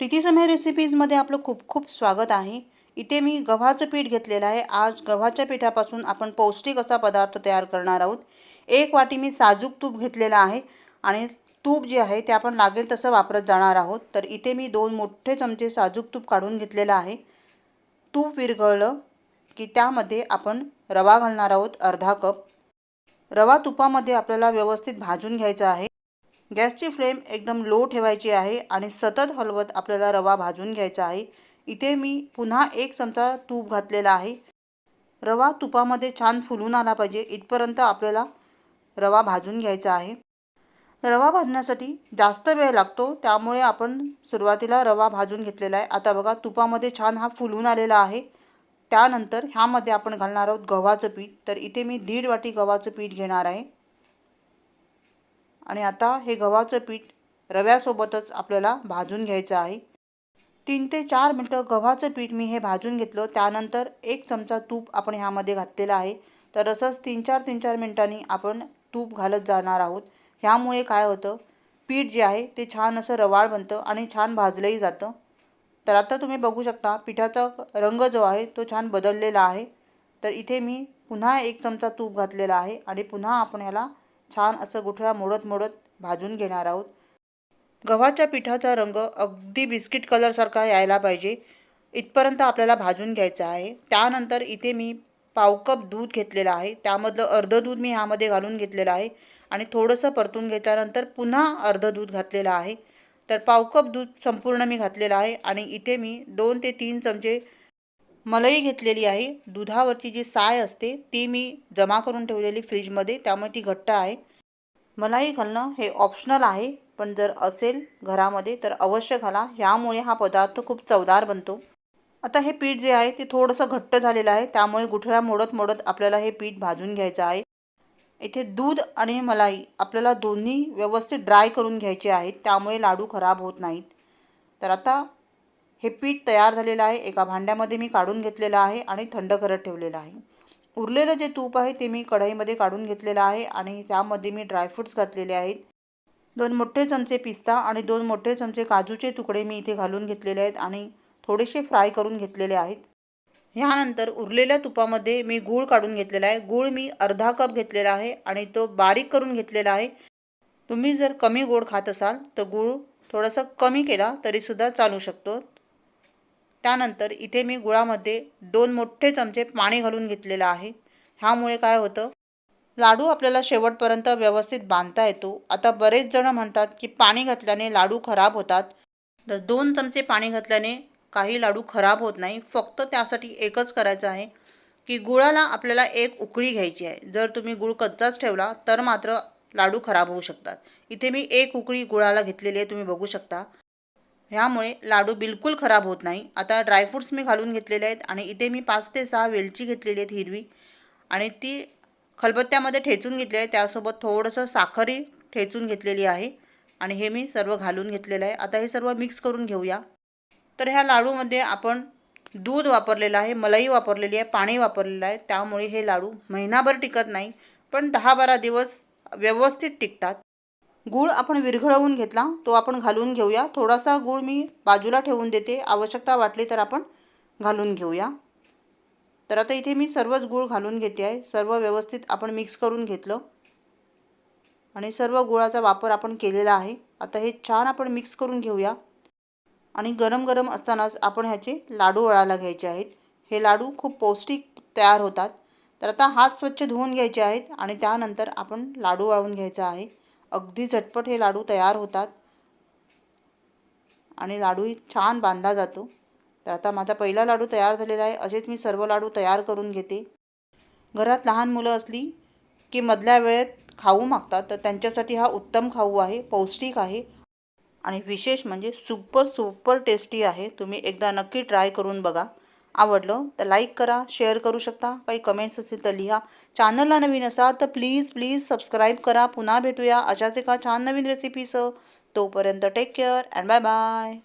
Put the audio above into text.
प्रीती समय रेसिपीजमध्ये आपलं खूप खूप स्वागत आहे. इथे मी गव्हाचं पीठ घेतलेलं आहे. आज गव्हाच्या पिठापासून आपण पौष्टिक असा पदार्थ तयार करणार आहोत. एक वाटी मी साजूक तूप घेतलेलं आहे आणि तूप जे आहे ते आपण लागेल तसं वापरत जाणार आहोत. तर इथे मी दोन मोठे चमचे साजूक तूप काढून घेतलेलं आहे. तूप विरघळलं की त्यामध्ये आपण रवा घालणार आहोत अर्धा कप. रवा तुपामध्ये आपल्याला व्यवस्थित भाजून घ्यायचा आहे. गॅसची फ्लेम एकदम लो ठेवायची आहे आणि सतत हलवत आपल्याला रवा भाजून घ्यायचा आहे. इथे मी पुन्हा एक चमचा तूप घातलेला आहे. रवा तुपामध्ये छान फुलून आला पाहिजे. इथपर्यंत आपल्याला रवा भाजून घ्यायचा आहे. रवा भाजण्यासाठी जास्त वेळ लागतो. त्यामुळे आपण सुरुवातीला रवा भाजून घेतलेला आहे. आता बघा तुपामध्ये छान हा फुलून आलेला आहे. त्यानंतर ह्यामध्ये आपण घालणार आहोत गव्हाचं पीठ. तर इथे मी दीड वाटी गव्हाचं पीठ घेणार आहे. आणि आता हे गव्हाचं पीठ रव्यासोबतच आपल्याला भाजून घ्यायचं आहे. तीन ते चार मिनटं गव्हाचं पीठ मी हे भाजून घेतलं. त्यानंतर एक चमचा तूप आपण ह्यामध्ये घातलेला आहे. तर असंच तीन चार तीन चार मिनटांनी आपण तूप घालत जाणार आहोत. ह्यामुळे काय होतं? पीठ जे आहे ते छान असं रवाळ बनतं आणि छान भाजलंही जातं. तर आता तुम्ही बघू शकता पिठाचा रंग जो आहे तो छान बदललेला आहे. तर इथे मी पुन्हा एक चमचा तूप घातलेला आहे आणि पुन्हा आपण ह्याला छान असं गुठळा मोडत मोडत भाजून घेणार आहोत. गव्हाच्या पिठाचा रंग अगदी बिस्किट कलरसारखा यायला पाहिजे. इथपर्यंत आपल्याला भाजून घ्यायचं आहे. त्यानंतर इथे मी पाव कप दूध घेतलेलं आहे. त्यामधलं अर्धं दूध मी ह्यामध्ये घालून घेतलेलं आहे. आणि थोडंसं परतून घेतल्यानंतर पुन्हा अर्धं दूध घातलेलं आहे. तर पाव कप दूध संपूर्ण मी घातलेलं आहे. आणि इथे मी दोन ते तीन चमचे मलई घेतलेली आहे. दुधावरची जी साय असते ती मी जमा करून ठेवलेली फ्रीजमध्ये त्यामुळे ती घट्ट आहे. मलाई घालणं हे ऑप्शनल आहे पण जर असेल घरामध्ये तर अवश्य घाला. ह्यामुळे हा पदार्थ खूप चवदार बनतो. आता हे पीठ जे आहे ते थोडंसं घट्ट झालेलं आहे. त्यामुळे गुठळ्या मोडत मोडत आपल्याला हे पीठ भाजून घ्यायचं आहे. इथे दूध आणि मलाई आपल्याला दोन्ही व्यवस्थित ड्राय करून घ्यायचे आहेत. त्यामुळे लाडू खराब होत नाहीत. तर आता हे पीठ तयार झालेलं आहे. एका भांड्यामध्ये मी काढून घेतलेलं आहे आणि थंड करत ठेवलेलं आहे. उरलेलं जे तूप आहे ते मी कढईमध्ये काढून घेतलेलं आहे आणि त्यामध्ये मी ड्रायफ्रूट्स घातलेले आहेत. दोन मोठे चमचे पिस्ता आणि दोन मोठे चमचे काजूचे तुकडे मी इथे घालून घेतलेले आहेत आणि थोडेसे फ्राय करून घेतलेले आहेत. ह्यानंतर उरलेल्या तुपामध्ये मी गूळ काढून घेतलेला आहे. गूळ मी अर्धा कप घेतलेला आहे आणि तो बारीक करून घेतलेला आहे. तुम्ही जर कमी गोड खात असाल तर गूळ थोडासा कमी केला तरीसुद्धा चालू शकतो. त्यानंतर इथे मी गुळामध्ये दोन मोठे चमचे पाणी घालून घेतलेलं आहे. ह्यामुळे काय होतं? लाडू आपल्याला शेवटपर्यंत व्यवस्थित बांधता येतो. आता बरेच जण म्हणतात की पाणी घातल्याने लाडू खराब होतात. तर दोन चमचे पाणी घातल्याने काही लाडू खराब होत नाही. फक्त त्यासाठी एकच करायचं आहे की गुळाला आपल्याला एक उकळी घ्यायची आहे. जर तुम्ही गुळ कच्चाच ठेवला तर मात्र लाडू खराब होऊ शकतात. इथे मी एक उकळी गुळाला घेतलेली आहे तुम्ही बघू शकता. ह्यामुळे लाडू बिलकुल खराब होत नाही. आता ड्रायफ्रूट्स मी घालून घेतलेले आहेत आणि इथे मी पाच ते सहा वेलची घेतलेली आहेत हिरवी. आणि ती खलबत्त्यामध्ये ठेचून घेतली आहे. त्यासोबत थोडंसं साखरही ठेचून घेतलेली आहे. आणि हे मी सर्व घालून घेतलेलं आहे. आता हे सर्व मिक्स करून घेऊया. तर ह्या लाडूमध्ये आपण दूध वापरलेलं आहे मलाई वापरलेली आहे पाणी वापरलेलं आहे. त्यामुळे हे लाडू महिनाभर टिकत नाही. पण दहा बारा दिवस व्यवस्थित टिकतात. गूळ आपण विरघळवून घेतला तो आपण घालून घेऊया. थोडासा गूळ मी बाजूला ठेवून देते. आवश्यकता वाटली तर आपण घालून घेऊया. तर आता इथे मी सर्वच गूळ घालून घेते आहे. सर्व व्यवस्थित आपण मिक्स करून घेतलं. आणि सर्व गुळाचा वापर आपण केलेला आहे. आता हे छान आपण मिक्स करून घेऊया. आणि गरम गरम असतानाच आपण ह्याचे लाडू वळायला घ्यायचे आहेत. हे लाडू खूप पौष्टिक तयार होतात. तर आता हात स्वच्छ धुवून घ्यायचे आहेत आणि त्यानंतर आपण लाडू वाळून घ्यायचा आहे. अगदी झटपट हे लाडू तयार होतात. आणि लाडूही छान बांधला जातो. तर आता माझा पहिला लाडू तयार झालेला आहे. असेच मी सर्व लाडू तयार करून घेते. घरात लहान मुलं असली की मधल्या वेळेत खाऊ मागतात तर त्यांच्यासाठी हा उत्तम खाऊ आहे पौष्टिक आहे. आणि विशेष म्हणजे सुपर सुपर टेस्टी आहे. तुम्ही एकदा नक्की ट्राय करून बघा. आवडलं तर लाईक करा शेअर करू शकता. काही कमेंट्स असतील तर लिहा. चॅनलला नवीन असाल तर प्लीज प्लीज सबस्क्राईब करा. पुन्हा भेटूया अशाच एका छान नवीन रेसिपीसह तोपर्यंत take care and bye bye